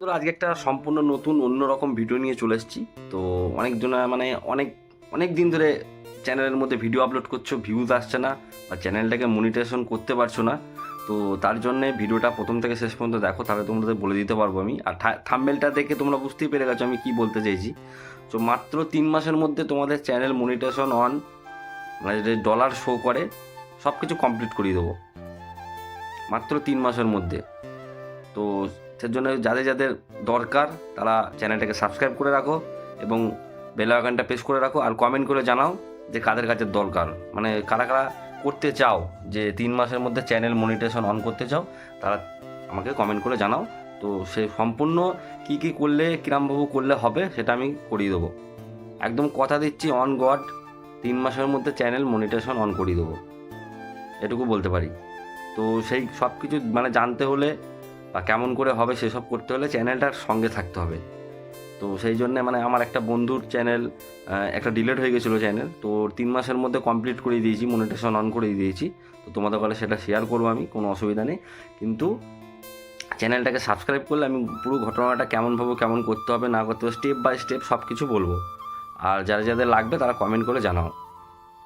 তো আজকে একটা সম্পূর্ণ নতুন, অন্যরকম ভিডিও নিয়ে চলে এসেছি। তো অনেকজন মানে অনেক অনেক দিন ধরে চ্যানেলের মধ্যে ভিডিও আপলোড করছ ভিউজ আসছে না বা চ্যানেলটাকে মনিটাইজেশন করতে পারছ না। তো তার জন্যে ভিডিওটা প্রথম থেকে শেষ পর্যন্ত দেখো, তাহলে তোমাদের বলে দিতে পারব আমি। আর থাম্বেলটা দেখে তোমরা বুঝতেই পেরে গেছো আমি কি বলতে চাইছি। তো মাত্র তিন মাসের মধ্যে তোমাদের চ্যানেল মনিটাইজেশন অন মানে ডলার শো করে সব কিছু কমপ্লিট করিয়ে দেবো। মাত্র তিন মাসের মধ্যে। তো সেজন্য জন্য যাদের যাদের দরকার তারা চ্যানেলটাকে সাবস্ক্রাইব করে রাখো এবং বেল আইকনটা প্রেস করে রাখো আর কমেন্ট করে জানাও যে কাদের কাছে দরকার। মানে কারা কারা করতে চাও, যে তিন মাসের মধ্যে চ্যানেল মনিটেশন অন করতে চাও, তারা আমাকে কমেন্ট করে জানাও। তো সে সম্পূর্ণ কি কি করলে কিরমভাবে করলে হবে সেটা আমি করিয়ে দেবো। একদম কথা দিচ্ছি অন গড তিন মাসের মধ্যে চ্যানেল মনিটেশন অন করিয়ে দেবো। এটুকু বলতে পারি। তো সেই সব কিছু মানে জানতে হলে বা কেমন করে হবে সেসব করতে হলে চ্যানেলটার সঙ্গে থাকতে হবে। তো সেই জন্যে মানে আমার একটা বন্ধুর চ্যানেল একটা ডিলেট হয়ে গেছিল চ্যানেল, তো তিন মাসের মধ্যে কমপ্লিট করে দিয়েছি, মনিটেশন অন করে দিয়েছি। তো তোমাদের কাছে সেটা শেয়ার করব আমি, কোনো অসুবিধা নেই। কিন্তু চ্যানেলটাকে সাবস্ক্রাইব করলে আমি পুরো ঘটনাটা কেমনভাবে কেমন করতে হবে না করতে হবে, স্টেপ বাই স্টেপ সব কিছু বলব। আর যারা যাদের লাগবে তারা কমেন্ট করে জানাও।